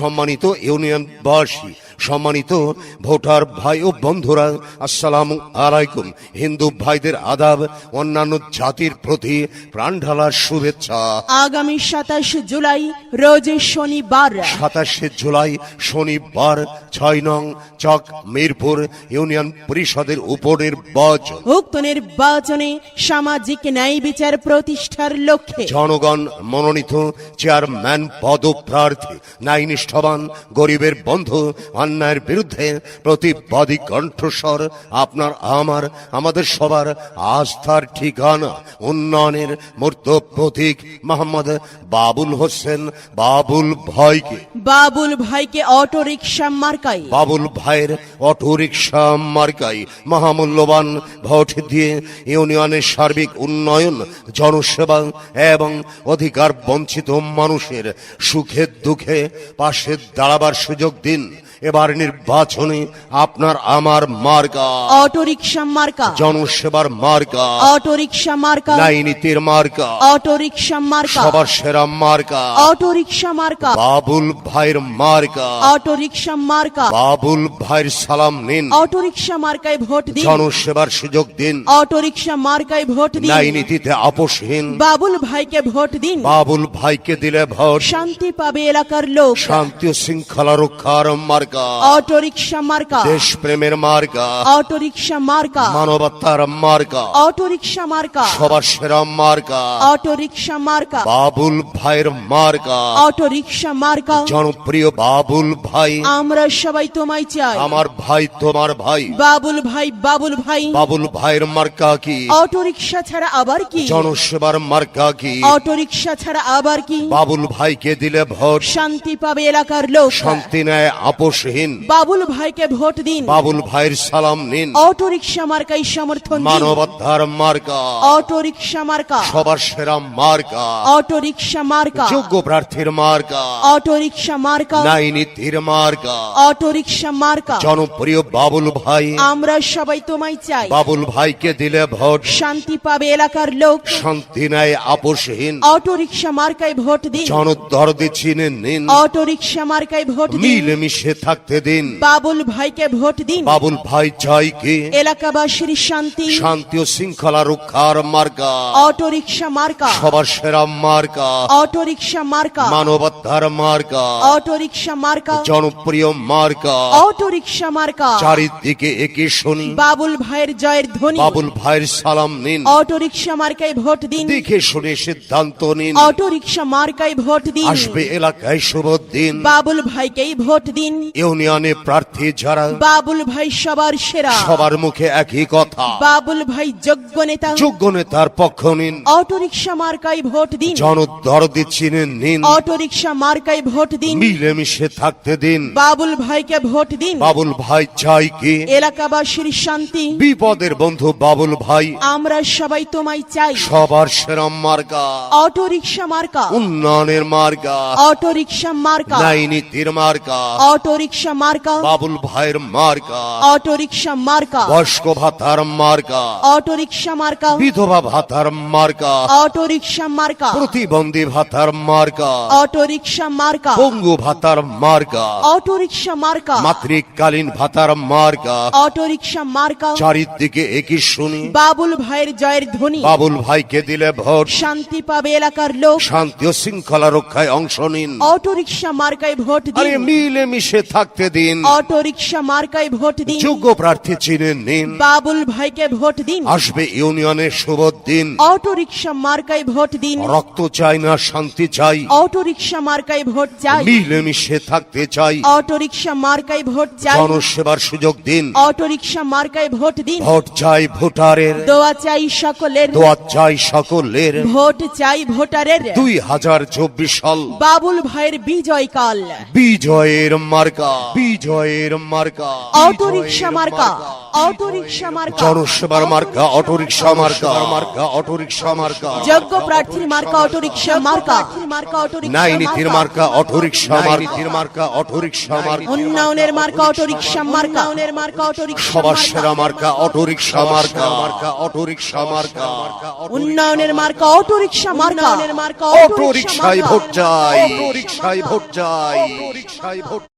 সম্মানিত ইউনিয়ন ইউনিয়নবাসী। সম্মানিত ভোটার ভাই ও বন্ধুরা আসসালামু আলাইকুম। হিন্দু ভাইদের আদাব অন্যান্য জাতির প্রতি প্রাণ ঢালার শুভেচ্ছা। আগামী সাতাশ জুলাই রোজ শনিবার। সাতাশে জুলাই শনিবার ছয় নং চক মিরপুর ইউনিয়ন পরিষদের উপনির্বাচন। উক্ত নির্বাচনে সামাজিক ন্যায় বিচার প্রতিষ্ঠার লক্ষ্যে। জনগণ মনোনীত চেয়ারম্যান পদপ্রার্থী ন্যায় নিষ্ঠবান গরিবের বন্ধু অন্যায়ের বিরুদ্ধে প্রতিবাদী কণ্ঠস্বর আপনার আমার আমাদের সবার আস্থার ঠিকানা উন্নয়নের মূর্ত প্রতীক মোহাম্মদ বাবুল হোসেন বাবুল ভাইকে। বাবুল ভাইকে অটো রিক্সা মার্কাই বাবুল ভাইয়ের অটোরিকশা মার্কাই মহামূল্যবান ভোট দিয়ে ইউনিয়নের সার্বিক উন্নয়ন জনসেবা এবং অধিকার বঞ্চিত মানুষের সুখে দুঃখে পাশে দাঁড়াবার সুযোগ দিন। এবার নির্বাচনে আপনার আমার মার্কা। অটো রিক্সা মার্কা। জনসেবার মার্কা। অটো রিক্সা মার্কা। ন্যায় নীতির মার্কা। অটো রিক্সা মার্কা। সবার সেরা মার্কা। অটো রিক্সা মার্কা। বাবুল ভাইয়ের মার্কা। অটো রিক্সা মার্কা। বাবুল ভাইয়ের সালাম নিন। অটো রিক্সা মার্কায় ভোট দিন। জনসেবার সুযোগ দিন। অটো রিক্সা মার্কায় ভোট দিন। ন্যায় নীতিতে আপোষহীন। বাবুল ভাইকে ভোট দিন। বাবুল ভাইকে দিলে ভোট। শান্তি পাবে এলাকার লোক। শান্তি ও শৃঙ্খলা রক্ষার মার্কা। অটো রিক্সা মার্কা দেশ প্রেমের মার্কা অটো রিক্সা মার্কা মানবতার মার্কা অটো রিক্সা মার্কা সবার সেরা মার্কা অটো রিক্সা মার্কা বাবুল ভাইয়ের মার্কা অটো রিক্সা মার্কা জনপ্রিয় বাবুল ভাই আমরা সবাই তোমায় চাই আমার ভাই তোমার ভাই বাবুল ভাই বাবুল ভাই বাবুল ভাইয়ের মার্কা কি অটো রিক্সা ছাড়া আবার কি জনসেবার মার্কা কি অটো রিক্সা ছাড়া আবার কি বাবুল ভাইকে দিলে ভোট শান্তি পাবে এলাকার লোক শান্তি নেয় আপোষহীন বাবুল ভাইকে ভোট দিন। বাবুল ভাইয়ের সালাম নিন। অটো রিক্সা মার্কাই সমর্থন দিন। মানবতার মার্কা। অটো রিক্সা মার্কা। সবার সেরা মার্কা। অটো রিক্সা মার্কা। যোগ্য প্রার্থীর মার্কা। অটো রিক্সা মার্কা। নীতির মার্কা। অটো রিক্সা মার্কা। জনপ্রিয় বাবুল ভাই। আমরা সবাই তোমায় চাই। বাবুল ভাইকে দিলে ভোট। শান্তি পাবে এলাকার লোক। শান্তি নেয় আপোষহীন। অটো রিক্সা মার্কায় ভোট দিন। জনদরদি চিনে নিন। অটো রিক্সা মার্কায় ভোট দিন। মিলেমিশে থাকতে দিন। বাবুল ভাইকে ভোট দিন। বাবুল ভাই চাই কি? এলাকাবাসীর শান্তি। শান্তি ও শৃঙ্খলা রক্ষার মার্কা। অটো রিক্সা মার্কা। সবার সেরা মার্কা। অটো রিক্সা মার্কা। মানবতার মার্কা। অটো রিক্সা মার্কা। জনপ্রিয় মার্কা। অটো রিক্সা মার্কা। চারিদিকে একই শুনি। বাবুল ভাইয়ের জয়ের ধ্বনি। বাবুল ভাইয়ের সালাম নিন। অটো রিক্সা মার্কায় ভোট দিন। দেখে শুনে সিদ্ধান্ত নিন। অটো রিক্সা মার্কায় ভোট দিন। আসবে এলাকায় শুভ দিন। বাবুল ভাইকেই ভোট দিন। ইউনিয়নে প্রার্থী যারা বাবুল ভাই সবার সেরা। সবার মুখে একই কথা। বাবুল ভাই যোগ্য নেতা। যোগ্য নেতার পক্ষ নিন। অটো রিক্সা মার্কায় ভোট দিন। জনদরদি চিনে নিন। অটো রিক্সা মার্কায় ভোট দিন। মিলেমিশে থাকতে দিন। বাবুল ভাইকে ভোট দিন। বাবুল ভাই চাই কি? এলাকাবাসীর শান্তি। বিপদের বন্ধু বাবুল ভাই। আমরা সবাই তোমায় চাই। সবার সেরাম মার্কা। অটো রিক্সা মার্কা। উন্নয়নের মার্কা। অটো রিক্সা মার্কা। ন্যায় নীতির মার্কা। অটো রিক্সা মার্কা বাবুল ভাইয়ের মার্কা অটো রিক্সা মার্কা বয়স্ক ভাতার মার্কা অটো রিক্সা মার্কা বিধবা ভাতার মার্কা অটো রিক্সা মার্কা প্রতিবন্ধী ভাতার মার্কা অটো রিক্সা মার্কা পঙ্গু ভাতার মার্কা অটো রিক্সা মার্কা মাতৃকালীন ভাতার মার্কা অটো রিক্সা মার্কা চারিদিকে একই শুনি বাবুল ভাইয়ের জয়ের ধ্বনি বাবুল ভাইকে দিলে ভোট শান্তি পাবে এলাকার লোক শান্তি ও শৃঙ্খলা রক্ষায় অংশ নিন অটো রিক্সা মার্কায় ভোট দিন মিলে মিশে থাকতে দিন। অটো রিক্সা মার্কায় ভোট দিন। যোগ্য প্রার্থী চিনে নিন। বাবুল ভাইকে ভোট দিন। আসবে ইউনিয়নের শুভ দিন। অটো রিক্সা মার্কায় ভোট দিন। রক্ত চাই না শান্তি চাই। অটো রিক্সা মার্কায় ভোট চাই। মিলে মিশে থাকতে চাই। অটো রিক্সা মার্কায় ভোট চাই। জনসেবার সুযোগ দিন। অটো রিক্সা মার্কায় ভোট দিন। ভোট চাই ভোটারের। দোয়া চাই সকলের। দোয়া চাই সকলের। ভোট চাই ভোটারের। দুই হাজার চব্বিশ সাল। বাবুল ভাইয়ের বিজয় কাল। বিজয়ের মার্কা। বিজয়ের মার্কা অটোরিকশা মার্কা অটোরিকশা মার্কা জনসেবার মার্কা অটোরিকশা মার্কা মার্কা অটোরিকশা মার্কা যোগ্য প্রার্থীর মার্কা অটোরিকশা মার্কা মার্কা অটোরিকশা নাই নীতির মার্কা অটোরিকশা মার্কা মার্কা অটোরিকশা মার্কা উন্নয়নের মার্কা অটোরিকশা মার্কা উন্নয়নের মার্কা অটোরিকশা সবার সেরা মার্কা অটোরিকশা মার্কা মার্কা অটোরিকশা মার্কা উন্নয়নের মার্কা অটোরিকশা মার্কা উন্নয়নের মার্কা অটোরিকশায় ভোট চাই অটোরিকশায় ভোট চাই অটোরিকশায় ভোট